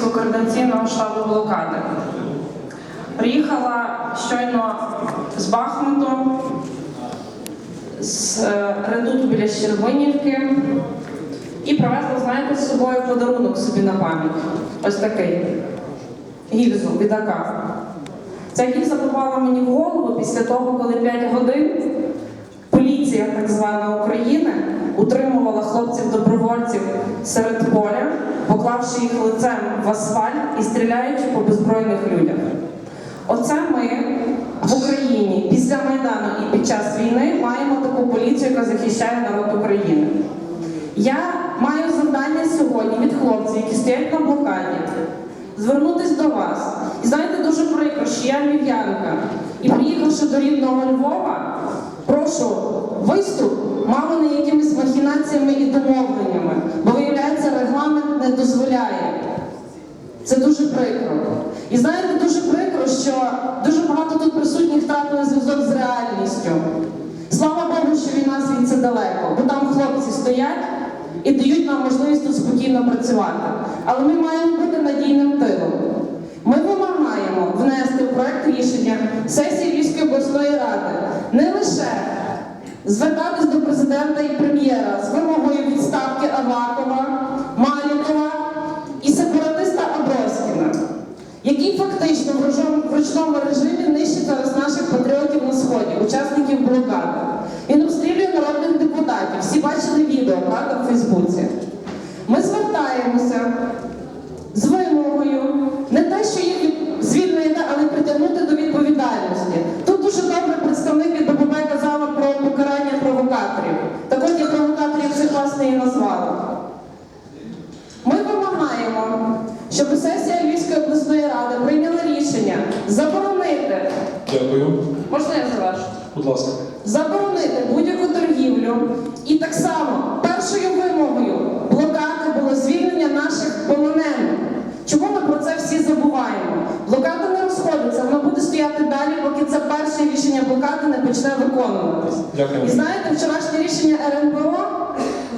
військово-координаційного штабу блокади. Приїхала щойно з Бахмуту, з е, редуту біля Щербинівки і привезла, знаєте, з собою подарунок собі на пам'ять. Ось такий. Гільзу від АК. Ця гільза попала мені в голову після того, коли 5 годин поліція так звана України утримувала хлопців-добровольців серед поля, поклавши їх лицем в асфальт і стріляючи по беззбройних людях. Оце ми в Україні після Майдану і під час війни маємо таку поліцію, яка захищає народ України. Я маю завдання сьогодні від хлопців, які стоять на блокаді, звернутися до вас. І знаєте, дуже прикро, що я львів'янка. І приїхавши до рідного Львова, прошу виступ мало не якимись махінаціями і домовленнями, бо виявляється, регламент не дозволяє. Це дуже прикро. І знаєте, дуже прикро, що дуже багато тут присутніх втратили зв'язок з реальністю. Слава Богу, що війна звідси далеко, бо там хлопці стоять і дають нам можливість тут спокійно працювати. Але ми маємо бути надійним тилом. Ми вимагаємо внести в проект рішення сесії Львівської обласної ради не лише звертатись до президента і прем'єра з вимогою відставки Авакова, фактично в ручному режимі нищить зараз наших патріотів на сході, учасників блокади. Він обстрілює народних депутатів. Всі бачили відео, правда, в Фейсбуці. Ми звертаємося з вимогою не те, що їх звільнити, але притягнути до відповідальності. Тут дуже добре представник від БПП казала про покарання провокаторів. Так от я провокаторів цих власне і назвала. Ми вимагаємо, щоб сесія Львівської обласної ради заборонити, Дякую. можна я завершу? Будь ласка. заборонити будь-яку торгівлю. І так само першою вимогою блокади було звільнення наших полонених. Чому ми про це всі забуваємо? Блокада не розходиться, вона буде стояти далі, поки це перше рішення блокади не почне виконуватись. Дякую. І знаєте, вчорашнє рішення РНБО,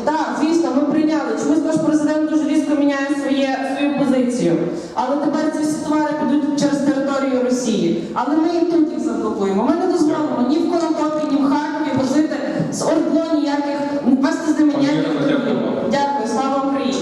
так, звісно, ми прийняли. Чомусь наш президент дуже різко міняє своє, свою позицію. Але тепер ці всі товари підуть через Росії, але ми їм тут їх заблокуємо. Ми не дозволимо ні в Конотопі, ні в Харкові возити з Ордло ніяких, вести з ними ніяких. Дякую, слава Україні!